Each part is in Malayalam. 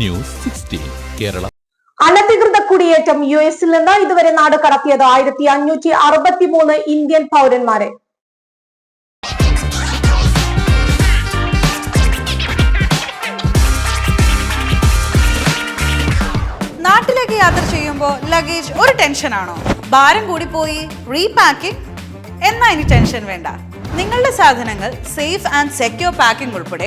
News sixteen Kerala. അനധികൃത കുടിയേറ്റം യു എസിൽ നിന്ന് ഇതുവരെ നാട് കടത്തിയത് ആയിരത്തി അഞ്ഞൂറ്റി അറുപത്തി മൂന്ന് ഇന്ത്യൻ പൗരന്മാരെ. നാട്ടിലേക്ക് യാത്ര ചെയ്യുമ്പോൾ ലഗേജ് ഒരു ടെൻഷനാണോ ഭാരം കൂടി കൂടിപ്പോയി റീപാക്കിംഗ് എന്നാ ഇനി ടെൻഷൻ വേണ്ട. നിങ്ങളുടെ സാധനങ്ങൾ സേഫ് ആൻഡ് സെക്യൂർ പാക്കിംഗ് ഉൾപ്പെടെ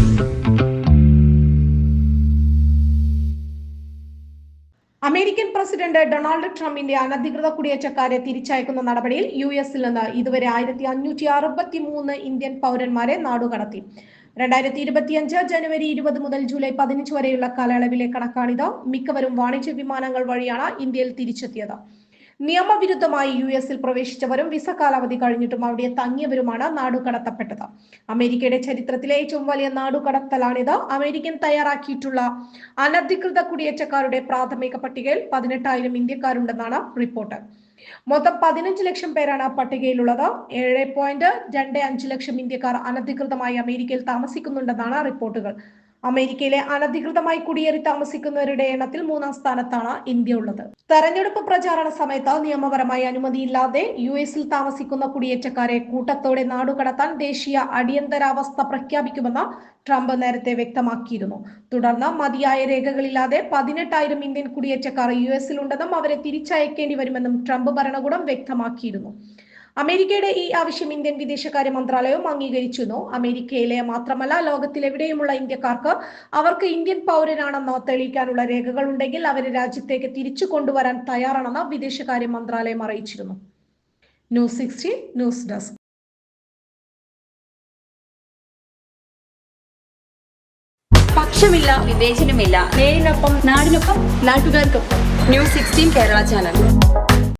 അമേരിക്കൻ പ്രസിഡന്റ് ഡൊണാൾഡ് ട്രംപിന്റെ അനധികൃത കുടിയേറ്റക്കാരെ തിരിച്ചയക്കുന്ന നടപടിയിൽ യു എസിൽ നിന്ന് ഇതുവരെ ആയിരത്തി അഞ്ഞൂറ്റി അറുപത്തി മൂന്ന് ഇന്ത്യൻ പൗരന്മാരെ നാടുകടത്തി. രണ്ടായിരത്തി ഇരുപത്തിയഞ്ച് ജനുവരി ഇരുപത് മുതൽ ജൂലൈ പതിനഞ്ച് വരെയുള്ള കാലയളവിലെ കണക്കാണിത്. മിക്കവരും വാണിജ്യ വിമാനങ്ങൾ വഴിയാണ് ഇന്ത്യയിൽ തിരിച്ചെത്തിയത്. നിയമവിരുദ്ധമായി യു എസിൽ പ്രവേശിച്ചവരും വിസ കാലാവധി കഴിഞ്ഞിട്ടും അവിടെ തങ്ങിയവരുമാണ് നാടുകടത്തപ്പെട്ടത്. അമേരിക്കയുടെ ചരിത്രത്തിലെ ഏറ്റവും വലിയ നാടുകടത്തലാണിത്. അമേരിക്കൻ തയ്യാറാക്കിയിട്ടുള്ള അനധികൃത കുടിയേറ്റക്കാരുടെ പ്രാഥമിക പട്ടികയിൽ പതിനെട്ടായിരം ഇന്ത്യക്കാരുണ്ടെന്നാണ് റിപ്പോർട്ട്. മൊത്തം പതിനഞ്ച് ലക്ഷം പേരാണ് പട്ടികയിലുള്ളത്. ഏഴ് പോയിന്റ് രണ്ട് അഞ്ച് ലക്ഷം ഇന്ത്യക്കാർ അനധികൃതമായി അമേരിക്കയിൽ താമസിക്കുന്നുണ്ടെന്നാണ് റിപ്പോർട്ടുകൾ. അമേരിക്കയിലെ അനധികൃതമായി കുടിയേറി താമസിക്കുന്നവരുടെ എണ്ണത്തിൽ മൂന്നാം സ്ഥാനത്താണ് ഇന്ത്യ ഉള്ളത്. തെരഞ്ഞെടുപ്പ് പ്രചാരണ സമയത്ത് നിയമപരമായി അനുമതിയില്ലാതെ യു എസിൽ താമസിക്കുന്ന കുടിയേറ്റക്കാരെ കൂട്ടത്തോടെ നാടുകടത്താൻ ദേശീയ അടിയന്തരാവസ്ഥ പ്രഖ്യാപിക്കുമെന്ന് ട്രംപ് നേരത്തെ വ്യക്തമാക്കിയിരുന്നു. തുടർന്ന് മതിയായ രേഖകളില്ലാതെ പതിനെട്ടായിരം ഇന്ത്യൻ കുടിയേറ്റക്കാർ യു എസിലുണ്ടെന്നും അവരെ തിരിച്ചയക്കേണ്ടി വരുമെന്നും ട്രംപ് ഭരണകൂടം വ്യക്തമാക്കിയിരുന്നു. അമേരിക്കയുടെ ഈ ആവശ്യം ഇന്ത്യൻ വിദേശകാര്യ മന്ത്രാലയവും അംഗീകരിച്ചിരുന്നു. അമേരിക്കയിലെ മാത്രമല്ല ലോകത്തിലെവിടെയുമുള്ള ഇന്ത്യക്കാർക്ക് അവർക്ക് ഇന്ത്യൻ പൗരനാണെന്ന് തെളിയിക്കാനുള്ള രേഖകൾ ഉണ്ടെങ്കിൽ അവരെ രാജ്യത്തേക്ക് തിരിച്ചു കൊണ്ടുവരാൻ തയ്യാറാണെന്ന് വിദേശകാര്യ മന്ത്രാലയം അറിയിച്ചിരുന്നു. News sixty news desk. പക്ഷമില്ല വിവേചനമില്ല. നേരിനൊപ്പം നാടിനൊപ്പം നാട്ടുകാർക്കൊപ്പം. News sixteen Kerala channel.